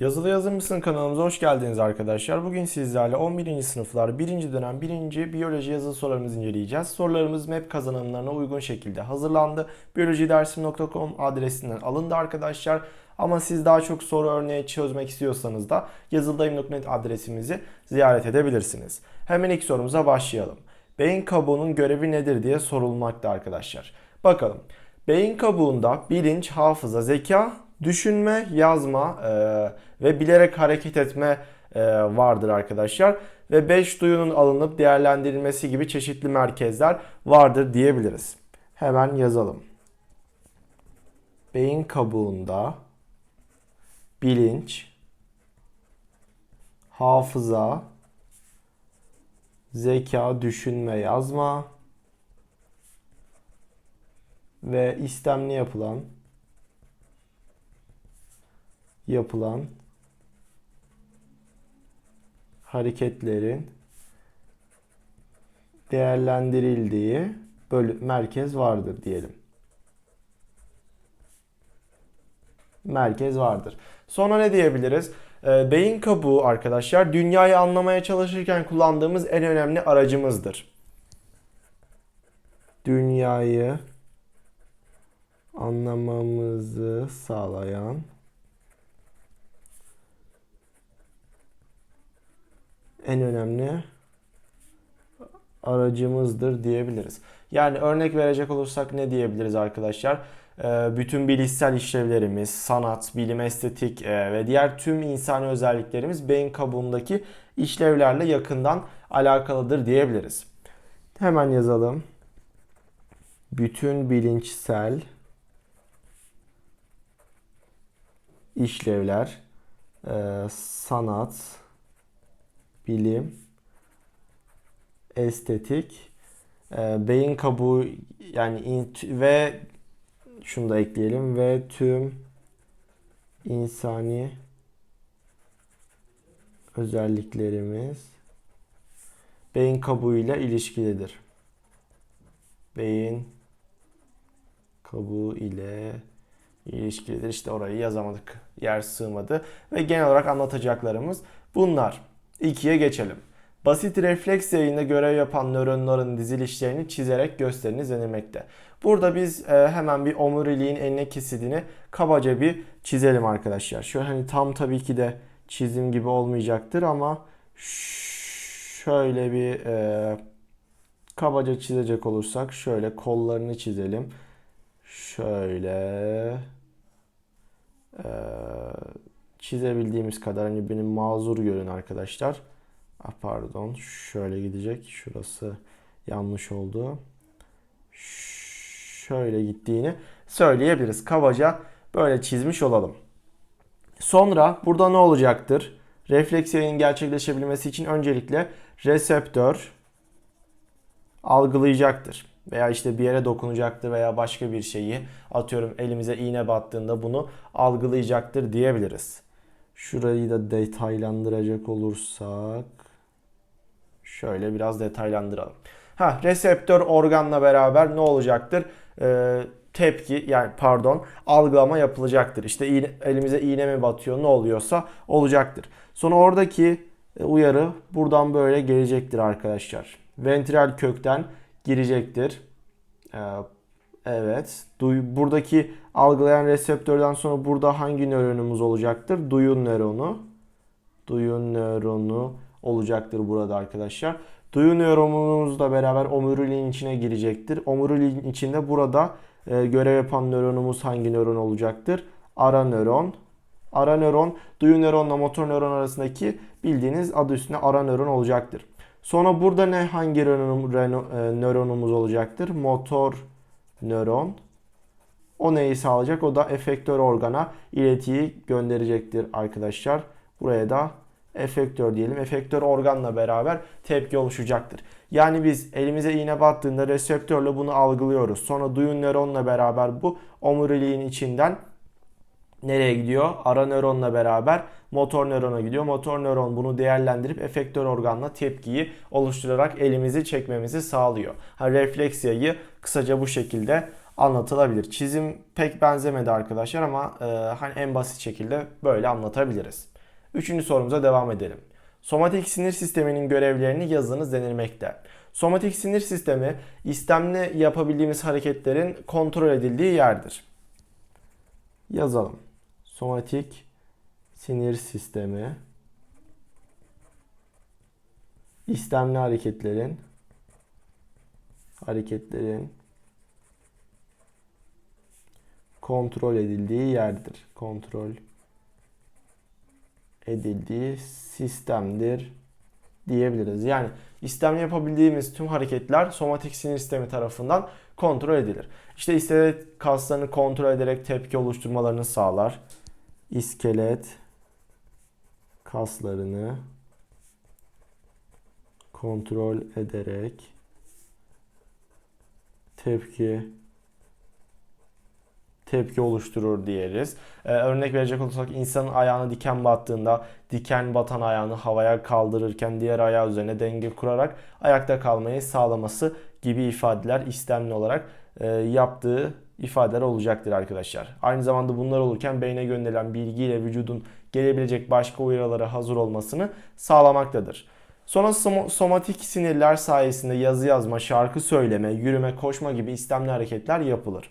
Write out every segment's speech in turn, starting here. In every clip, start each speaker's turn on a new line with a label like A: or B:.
A: Yazılı Yazır mısın kanalımıza hoş geldiniz arkadaşlar. Bugün sizlerle 11. sınıflar 1. dönem 1. biyoloji yazılı sorularımızı inceleyeceğiz. Sorularımız MEP kazanımlarına uygun şekilde hazırlandı. biyolojidersim.com adresinden alındı arkadaşlar. Ama siz daha çok soru örneği çözmek istiyorsanız da yazıldayım.net adresimizi ziyaret edebilirsiniz. Hemen ilk sorumuza başlayalım. Beyin kabuğunun görevi nedir diye sorulmakta arkadaşlar. Bakalım. Beyin kabuğunda bilinç, hafıza, zeka, düşünme, yazma e, ve bilerek hareket etme e, vardır arkadaşlar. Ve 5 duyunun alınıp değerlendirilmesi gibi çeşitli merkezler vardır diyebiliriz. Hemen yazalım. Beyin kabuğunda bilinç, hafıza, zeka, düşünme, yazma ve istemli yapılan yapılan hareketlerin değerlendirildiği bölü merkez vardır diyelim. Merkez vardır. Sonra ne diyebiliriz? Ee, beyin kabuğu arkadaşlar dünyayı anlamaya çalışırken kullandığımız en önemli aracımızdır. Dünyayı anlamamızı sağlayan en önemli aracımızdır diyebiliriz. Yani örnek verecek olursak ne diyebiliriz arkadaşlar? Ee, Bütün bilişsel işlevlerimiz, sanat, bilim, estetik e, ve diğer tüm insani özelliklerimiz beyin kabuğundaki işlevlerle yakından alakalıdır diyebiliriz. Hemen yazalım. Bütün bilinçsel işlevler, e, sanat, bilim, estetik, e, beyin kabuğu yani int- ve şunu da ekleyelim ve tüm insani özelliklerimiz beyin kabuğuyla ilişkilidir. Beyin kabuğu ile ilişkilidir. İşte orayı yazamadık. Yer sığmadı. Ve genel olarak anlatacaklarımız bunlar. 2'ye geçelim. Basit refleks yayında görev yapan nöronların dizilişlerini çizerek gösteriniz denilmekte. Burada biz e, hemen bir omuriliğin enine kesidini kabaca bir çizelim arkadaşlar. Şöyle hani tam tabii ki de çizim gibi olmayacaktır ama şöyle bir e, kabaca çizecek olursak şöyle kollarını çizelim. Şöyle e, çizebildiğimiz kadar hani benim mazur görün arkadaşlar. Ah, pardon şöyle gidecek. Şurası yanlış oldu. Şöyle gittiğini söyleyebiliriz. Kabaca böyle çizmiş olalım. Sonra burada ne olacaktır? Refleks yayının gerçekleşebilmesi için öncelikle reseptör algılayacaktır. Veya işte bir yere dokunacaktır veya başka bir şeyi atıyorum elimize iğne battığında bunu algılayacaktır diyebiliriz. Şurayı da detaylandıracak olursak şöyle biraz detaylandıralım. Ha reseptör organla beraber ne olacaktır? Ee, tepki yani pardon algılama yapılacaktır. İşte iğne, elimize iğne mi batıyor ne oluyorsa olacaktır. Sonra oradaki uyarı buradan böyle gelecektir arkadaşlar. Ventral kökten girecektir. Ee, evet. Duy, buradaki algılayan reseptörden sonra burada hangi nöronumuz olacaktır? Duyun nöronu. Duyun nöronu olacaktır burada arkadaşlar. Duyu nöronumuzla beraber omuriliğin içine girecektir. Omuriliğin içinde burada e, görev yapan nöronumuz hangi nöron olacaktır? Ara nöron. Ara nöron duyu nöronla motor nöron arasındaki bildiğiniz adı üstünde ara nöron olacaktır. Sonra burada ne hangi e, nöronumuz olacaktır? Motor nöron. O neyi sağlayacak? O da efektör organa iletiyi gönderecektir arkadaşlar. Buraya da efektör diyelim. Efektör organla beraber tepki oluşacaktır. Yani biz elimize iğne battığında reseptörle bunu algılıyoruz. Sonra duyun nöronla beraber bu omuriliğin içinden nereye gidiyor? Ara nöronla beraber motor nörona gidiyor. Motor nöron bunu değerlendirip efektör organla tepkiyi oluşturarak elimizi çekmemizi sağlıyor. Ha, refleks kısaca bu şekilde anlatılabilir. Çizim pek benzemedi arkadaşlar ama e, hani en basit şekilde böyle anlatabiliriz. Üçüncü sorumuza devam edelim. Somatik sinir sisteminin görevlerini yazınız denilmekte. Somatik sinir sistemi istemli yapabildiğimiz hareketlerin kontrol edildiği yerdir. Yazalım. Somatik sinir sistemi istemli hareketlerin hareketlerin kontrol edildiği yerdir. Kontrol edildiği sistemdir diyebiliriz. Yani istemli yapabildiğimiz tüm hareketler somatik sinir sistemi tarafından kontrol edilir. İşte iskelet kaslarını kontrol ederek tepki oluşturmalarını sağlar. İskelet kaslarını kontrol ederek tepki tepki oluşturur diyeriz. Ee, örnek verecek olursak insanın ayağına diken battığında diken batan ayağını havaya kaldırırken diğer ayağı üzerine denge kurarak ayakta kalmayı sağlaması gibi ifadeler istemli olarak e, yaptığı ifadeler olacaktır arkadaşlar. Aynı zamanda bunlar olurken beyne gönderilen bilgiyle vücudun gelebilecek başka uyarılara hazır olmasını sağlamaktadır. Sonra somatik sinirler sayesinde yazı yazma, şarkı söyleme, yürüme, koşma gibi istemli hareketler yapılır.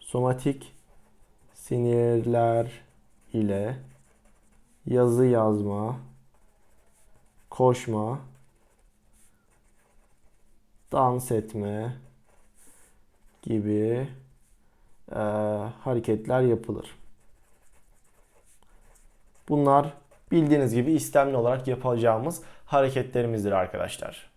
A: Somatik sinirler ile yazı yazma, koşma, dans etme gibi e, hareketler yapılır. Bunlar bildiğiniz gibi istemli olarak yapacağımız hareketlerimizdir arkadaşlar.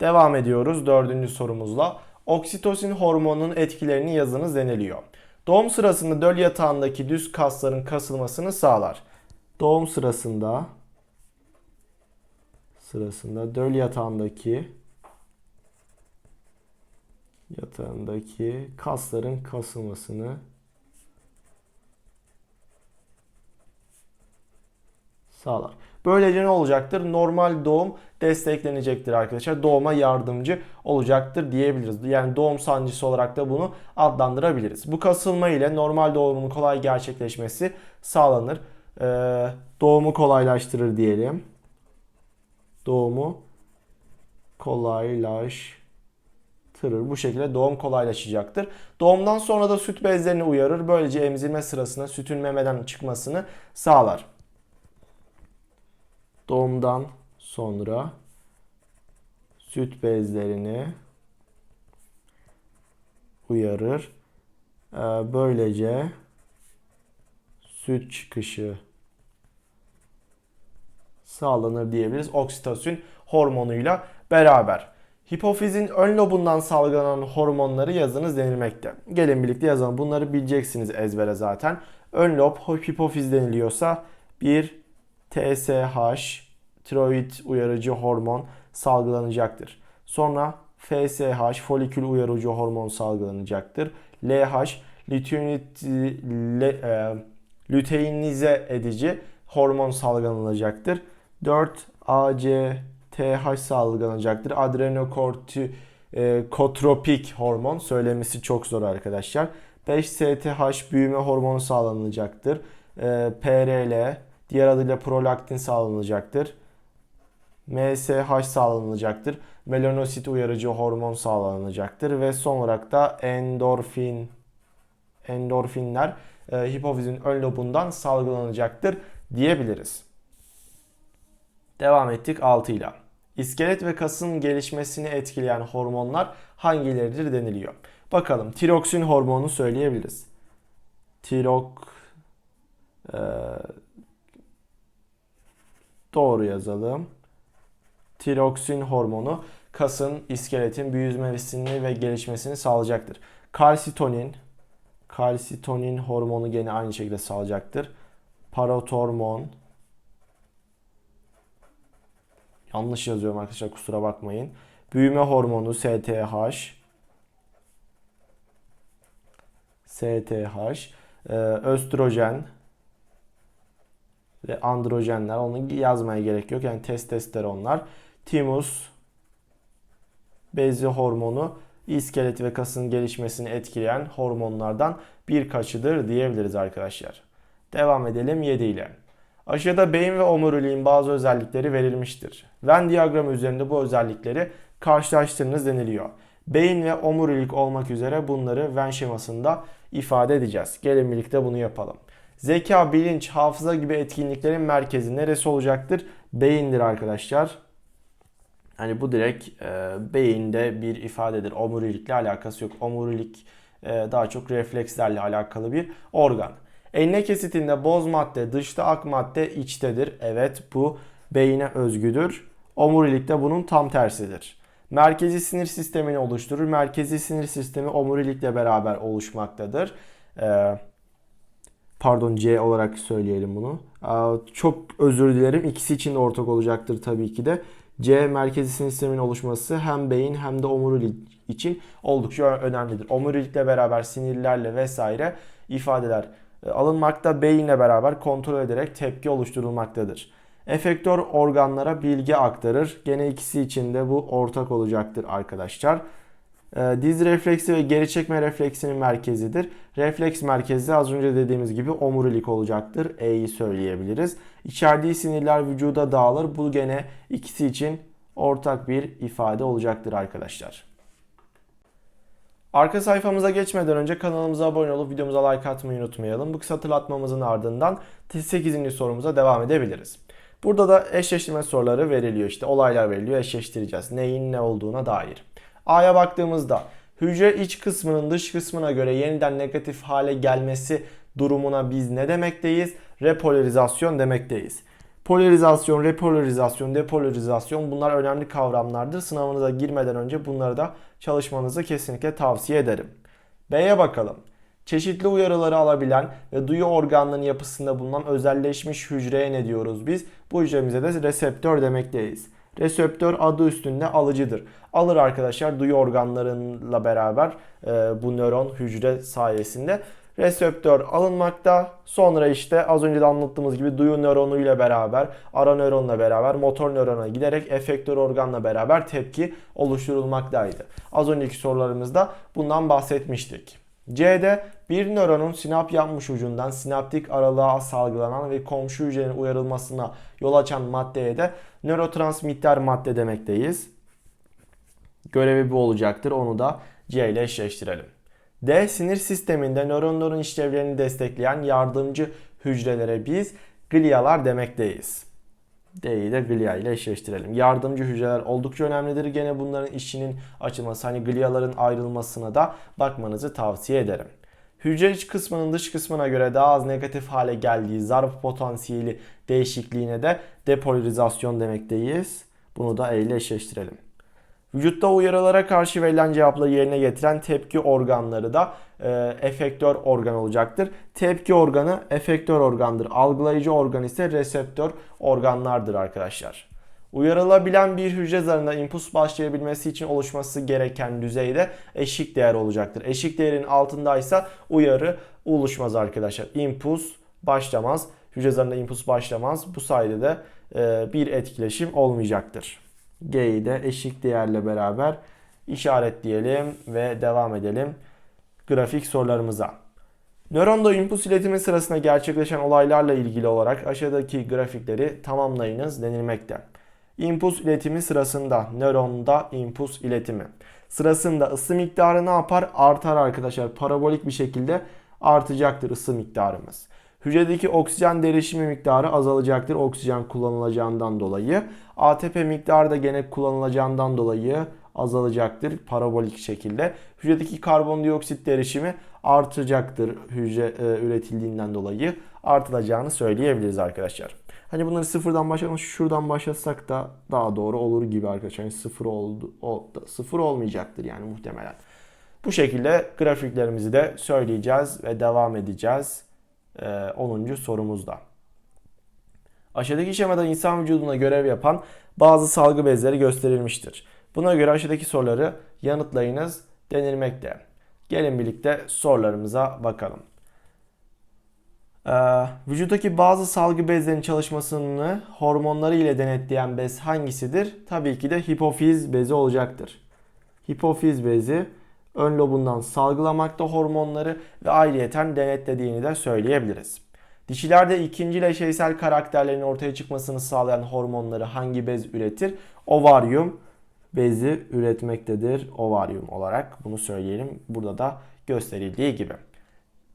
A: Devam ediyoruz dördüncü sorumuzla. Oksitosin hormonunun etkilerini yazınız deniliyor. Doğum sırasında döl yatağındaki düz kasların kasılmasını sağlar. Doğum sırasında sırasında döl yatağındaki yatağındaki kasların kasılmasını sağlar. Böylece ne olacaktır? Normal doğum desteklenecektir arkadaşlar. Doğuma yardımcı olacaktır diyebiliriz. Yani doğum sancısı olarak da bunu adlandırabiliriz. Bu kasılma ile normal doğumun kolay gerçekleşmesi sağlanır. Ee, doğumu kolaylaştırır diyelim. Doğumu kolaylaştırır. Bu şekilde doğum kolaylaşacaktır. Doğumdan sonra da süt bezlerini uyarır. Böylece emzirme sırasında sütün memeden çıkmasını sağlar doğumdan sonra süt bezlerini uyarır. Ee, böylece süt çıkışı sağlanır diyebiliriz. Oksitosin hormonuyla beraber. Hipofizin ön lobundan salgılanan hormonları yazınız denilmekte. Gelin birlikte yazalım. Bunları bileceksiniz ezbere zaten. Ön lob hipofiz deniliyorsa bir TSH, tiroid uyarıcı hormon salgılanacaktır. Sonra FSH, folikül uyarıcı hormon salgılanacaktır. LH, e, lüteinize edici hormon salgılanacaktır. 4 ACTH salgılanacaktır. Adrenokortikotropik e, hormon söylemesi çok zor arkadaşlar. 5 STH büyüme hormonu sağlanacaktır. E, PRL Diğer adıyla prolaktin sağlanacaktır. MSH sağlanacaktır. Melanosit uyarıcı hormon sağlanacaktır ve son olarak da endorfin endorfinler e, hipofizin ön lobundan salgılanacaktır diyebiliriz. Devam ettik 6 ile. İskelet ve kasın gelişmesini etkileyen hormonlar hangileridir deniliyor. Bakalım tiroksin hormonu söyleyebiliriz. Tirok e, Doğru yazalım. Tiroksin hormonu kasın, iskeletin büyümesini ve gelişmesini sağlayacaktır. Kalsitonin, kalsitonin hormonu gene aynı şekilde sağlayacaktır. Paratormon, yanlış yazıyorum arkadaşlar kusura bakmayın. Büyüme hormonu STH, STH, e, östrojen, ve androjenler. Onu yazmaya gerek yok. Yani testosteronlar. Timus, bezi hormonu iskeleti ve kasın gelişmesini etkileyen hormonlardan birkaçıdır diyebiliriz arkadaşlar. Devam edelim 7 ile. Aşağıda beyin ve omuriliğin bazı özellikleri verilmiştir. Venn diyagramı üzerinde bu özellikleri karşılaştırınız deniliyor. Beyin ve omurilik olmak üzere bunları Venn şemasında ifade edeceğiz. Gelin birlikte bunu yapalım. Zeka, bilinç, hafıza gibi etkinliklerin merkezi neresi olacaktır? Beyindir arkadaşlar. Hani bu direkt e, beyinde bir ifadedir. Omurilikle alakası yok. Omurilik e, daha çok reflekslerle alakalı bir organ. Enine kesitinde boz madde, dışta ak madde içtedir. Evet bu beyine özgüdür. Omurilikte bunun tam tersidir. Merkezi sinir sistemini oluşturur. Merkezi sinir sistemi omurilikle beraber oluşmaktadır. Ee, pardon C olarak söyleyelim bunu. Ee, çok özür dilerim. İkisi için de ortak olacaktır tabii ki de. C merkezi sinir sisteminin oluşması hem beyin hem de omurilik için oldukça önemlidir. Omurilikle beraber sinirlerle vesaire ifadeler alınmakta beyinle beraber kontrol ederek tepki oluşturulmaktadır. Efektör organlara bilgi aktarır. Gene ikisi için de bu ortak olacaktır arkadaşlar. E, diz refleksi ve geri çekme refleksinin merkezidir. Refleks merkezi az önce dediğimiz gibi omurilik olacaktır. E'yi söyleyebiliriz. İçerdiği sinirler vücuda dağılır. Bu gene ikisi için ortak bir ifade olacaktır arkadaşlar. Arka sayfamıza geçmeden önce kanalımıza abone olup videomuza like atmayı unutmayalım. Bu kısa hatırlatmamızın ardından 8. sorumuza devam edebiliriz. Burada da eşleştirme soruları veriliyor. İşte olaylar veriliyor. Eşleştireceğiz. Neyin ne olduğuna dair. A'ya baktığımızda hücre iç kısmının dış kısmına göre yeniden negatif hale gelmesi durumuna biz ne demekteyiz? Repolarizasyon demekteyiz. Polarizasyon, repolarizasyon, depolarizasyon bunlar önemli kavramlardır. Sınavınıza girmeden önce bunları da çalışmanızı kesinlikle tavsiye ederim. B'ye bakalım. Çeşitli uyarıları alabilen ve duyu organlarının yapısında bulunan özelleşmiş hücreye ne diyoruz biz? Bu hücremize de reseptör demekteyiz. Reseptör adı üstünde alıcıdır. Alır arkadaşlar duyu organlarıyla beraber e, bu nöron hücre sayesinde reseptör alınmakta. Sonra işte az önce de anlattığımız gibi duyu nöronu ile beraber, ara nöronla beraber motor nörona giderek efektör organla beraber tepki oluşturulmaktaydı. Az önceki sorularımızda bundan bahsetmiştik. C'de bir nöronun sinap yapmış ucundan sinaptik aralığa salgılanan ve komşu hücrenin uyarılmasına yol açan maddeye de nörotransmitter madde demekteyiz. Görevi bu olacaktır. Onu da C ile eşleştirelim. D sinir sisteminde nöronların işlevlerini destekleyen yardımcı hücrelere biz glialar demekteyiz. D'yi de glia ile eşleştirelim. Yardımcı hücreler oldukça önemlidir. Gene bunların işinin açılması, hani gliaların ayrılmasına da bakmanızı tavsiye ederim. Hücre iç kısmının dış kısmına göre daha az negatif hale geldiği zarf potansiyeli değişikliğine de depolarizasyon demekteyiz. Bunu da E ile eşleştirelim. Vücutta uyarılara karşı verilen cevapları yerine getiren tepki organları da e, efektör organ olacaktır. Tepki organı efektör organdır. Algılayıcı organ ise reseptör organlardır arkadaşlar. Uyarılabilen bir hücre zarında impuls başlayabilmesi için oluşması gereken düzeyde eşik değer olacaktır. Eşik değerin altındaysa uyarı oluşmaz arkadaşlar. Impuls başlamaz. Hücre zarında impuls başlamaz. Bu sayede de e, bir etkileşim olmayacaktır. G'yi de eşik değerle beraber işaretleyelim ve devam edelim grafik sorularımıza. Nöronda impuls iletimi sırasında gerçekleşen olaylarla ilgili olarak aşağıdaki grafikleri tamamlayınız denilmekte. İmpuls iletimi sırasında nöronda impuls iletimi sırasında ısı miktarı ne yapar? Artar arkadaşlar. Parabolik bir şekilde artacaktır ısı miktarımız. Hücredeki oksijen derişimi miktarı azalacaktır oksijen kullanılacağından dolayı. ATP miktarı da gene kullanılacağından dolayı azalacaktır parabolik şekilde. Hücredeki karbondioksit derişimi artacaktır hücre e, üretildiğinden dolayı artılacağını söyleyebiliriz arkadaşlar. Hani bunları sıfırdan başlayalım şuradan başlasak da daha doğru olur gibi arkadaşlar. Yani sıfır oldu, o, sıfır olmayacaktır yani muhtemelen. Bu şekilde grafiklerimizi de söyleyeceğiz ve devam edeceğiz. 10. Ee, sorumuzda. Aşağıdaki şemada insan vücuduna görev yapan bazı salgı bezleri gösterilmiştir. Buna göre aşağıdaki soruları yanıtlayınız denilmekte. Gelin birlikte sorularımıza bakalım. Ee, vücuttaki bazı salgı bezlerinin çalışmasını hormonları ile denetleyen bez hangisidir? Tabii ki de hipofiz bezi olacaktır. hipofiz bezi ön lobundan salgılamakta hormonları ve ayrıyeten denetlediğini de söyleyebiliriz. Dişilerde ikinci eşeysel karakterlerin ortaya çıkmasını sağlayan hormonları hangi bez üretir? Ovaryum bezi üretmektedir ovaryum olarak bunu söyleyelim. Burada da gösterildiği gibi.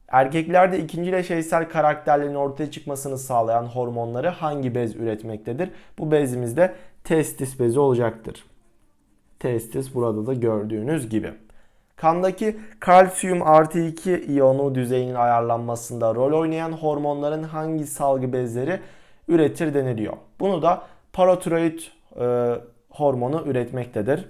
A: Erkeklerde ikinci eşeysel karakterlerin ortaya çıkmasını sağlayan hormonları hangi bez üretmektedir? Bu bezimiz de testis bezi olacaktır. Testis burada da gördüğünüz gibi. Kandaki kalsiyum artı 2 iyonu düzeyinin ayarlanmasında rol oynayan hormonların hangi salgı bezleri üretir deniliyor. Bunu da paratiroid e, hormonu üretmektedir.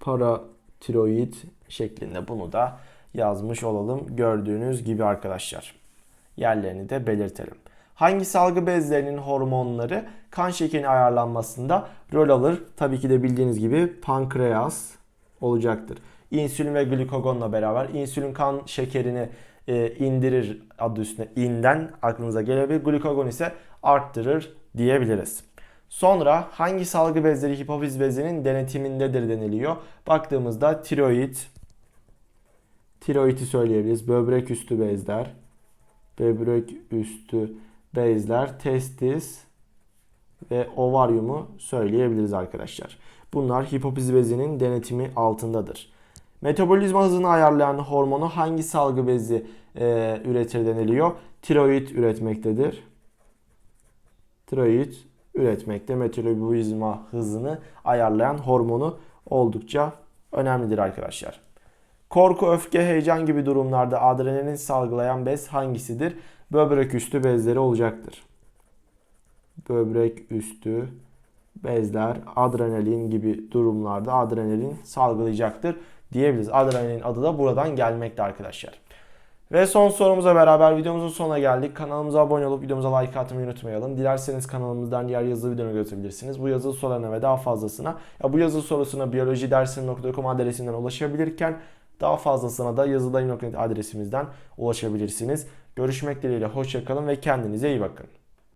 A: Paratiroid şeklinde bunu da yazmış olalım gördüğünüz gibi arkadaşlar. Yerlerini de belirtelim. Hangi salgı bezlerinin hormonları kan şekerinin ayarlanmasında rol alır? Tabii ki de bildiğiniz gibi pankreas olacaktır. İnsülin ve glikogonla beraber insülin kan şekerini e, indirir adı üstüne inden aklınıza gelebilir. Glikogon ise arttırır diyebiliriz. Sonra hangi salgı bezleri hipofiz bezinin denetimindedir deniliyor. Baktığımızda tiroid, tiroidi söyleyebiliriz. Böbrek üstü bezler, böbrek üstü bezler, testis ve ovaryumu söyleyebiliriz arkadaşlar. Bunlar hipofiz bezinin denetimi altındadır. Metabolizma hızını ayarlayan hormonu hangi salgı bezi e, üretir deniliyor? Tiroid üretmektedir. Tiroid üretmekte metabolizma hızını ayarlayan hormonu oldukça önemlidir arkadaşlar. Korku, öfke, heyecan gibi durumlarda adrenalin salgılayan bez hangisidir? Böbrek üstü bezleri olacaktır. Böbrek üstü bezler adrenalin gibi durumlarda adrenalin salgılayacaktır diyebiliriz. Adrenalin adı da buradan gelmekte arkadaşlar. Ve son sorumuza beraber videomuzun sonuna geldik. Kanalımıza abone olup videomuza like atmayı unutmayalım. Dilerseniz kanalımızdan diğer yazılı videoları görebilirsiniz. Bu yazılı sorularına ve daha fazlasına ya bu yazılı sorusuna biyolojidersin.com adresinden ulaşabilirken daha fazlasına da yazıldayım.net adresimizden ulaşabilirsiniz. Görüşmek dileğiyle hoşçakalın ve kendinize iyi bakın.